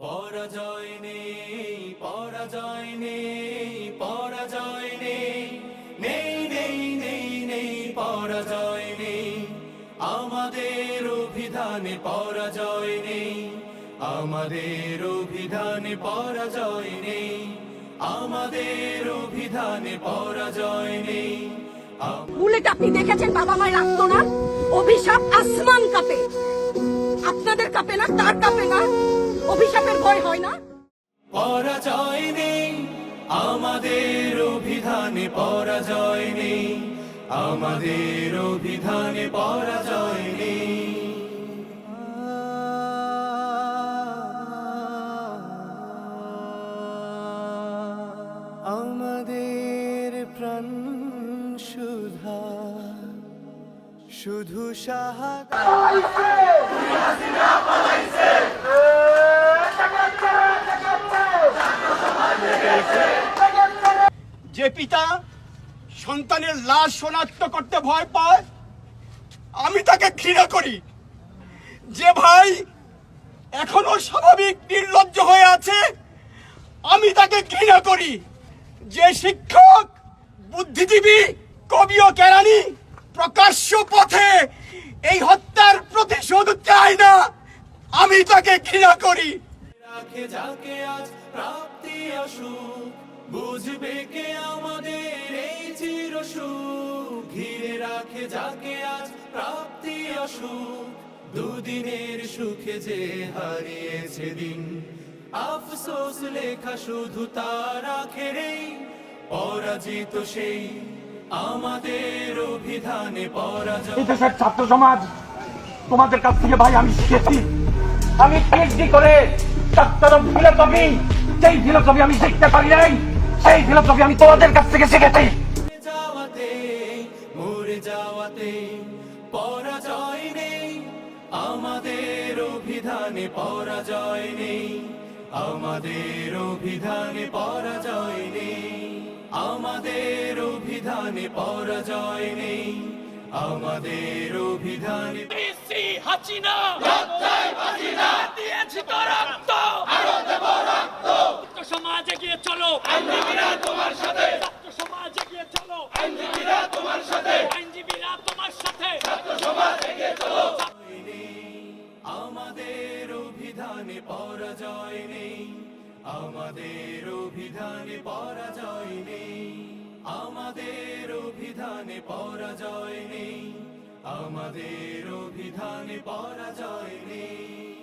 পরাজয় নেই পরাজয় নেই পরাজয় নেই। নেই নেই নেই নেই, পরাজয় নেই। আমাদের অভিধানে পরাজয় নেই। আমাদের অভিধানে পরাজয় নেই। আমাদের অভিধানে পরাজয় নেই। বুলেট আপনি দেখেছেন বাবা মায়ের রাখতো না অভিশাপ আসমান কাপে। আপনাদের কাপে না, তার কাপে না? অভিশাপের ভয় হয় না? পরাজয় নেই আমাদের অভিধানে পরাজয় নেই আমাদের অভিধানে পরাজয় নেই। আমাদের প্রাণ সুধা শুধু সাহায্য যে পিতা সন্তানের লাশ শনাক্ত করতে ভয় পায়, আমি তাকে ঘৃণা করি। যে ভাই এখনও স্বাভাবিক নির্লজ্জ হয়ে আছে, আমি তাকে ঘৃণা করি। যে শিক্ষক, বুদ্ধিজীবী, কবি ও কেরানি প্রকাশ্য পথে এই হত্যার প্রতিশোধ চায় না, আমি তাকে ঘৃণা করি। রাখে যাকে আজ প্রাপ্তি বুঝবে কে আমাদের? এই চির ঘিরে রাখে যাকে আজ প্রাপ্তি অসুখ। দুদিনের সুখে যে হারিয়েছে দিন। আফসোস লেখা শুধু তার আখেরেই পরাজিত সেই আমাদের অভিধানে পরাজয়। এই দেশের ছাত্র সমাজ, তোমাদের কাছ থেকে ভাই আমি শিখেছি। আমি পিএইচডি করে ডাক্তার ফিলোসফি সেই ফিলোসফি আমি শিখতে পারি নাই সেই ফিলোসফি আমি তোমাদের কাছ থেকে শিখেছি। মরে যাওয়াতে মরে যাওয়াতে পরাজয় নেই আমাদের অভিধানে পরাজয় নেই আমাদের অভিধানে পরাজয় নেই আমাদের অভিধানে পরাজয় নেই। আমাদের অভিধানে হাসিনা! দিয়েছি তো রক্ত ছাত্র সমাজ এগিয়ে চলো আইনজীবীরা তোমার সাথে। ছাত্র সমাজ এগিয়ে চলো। আইনজীবীরা তোমার সাথে। আইনজীবীরা তোমার সাথে। আমাদের অভিধানে পরাজয় নেই। আমাদের অভিধানে পরাজয় নেই। আমাদের অভিধানে পরাজয় নেই। আমাদের অভিধানে পরাজয় নেই।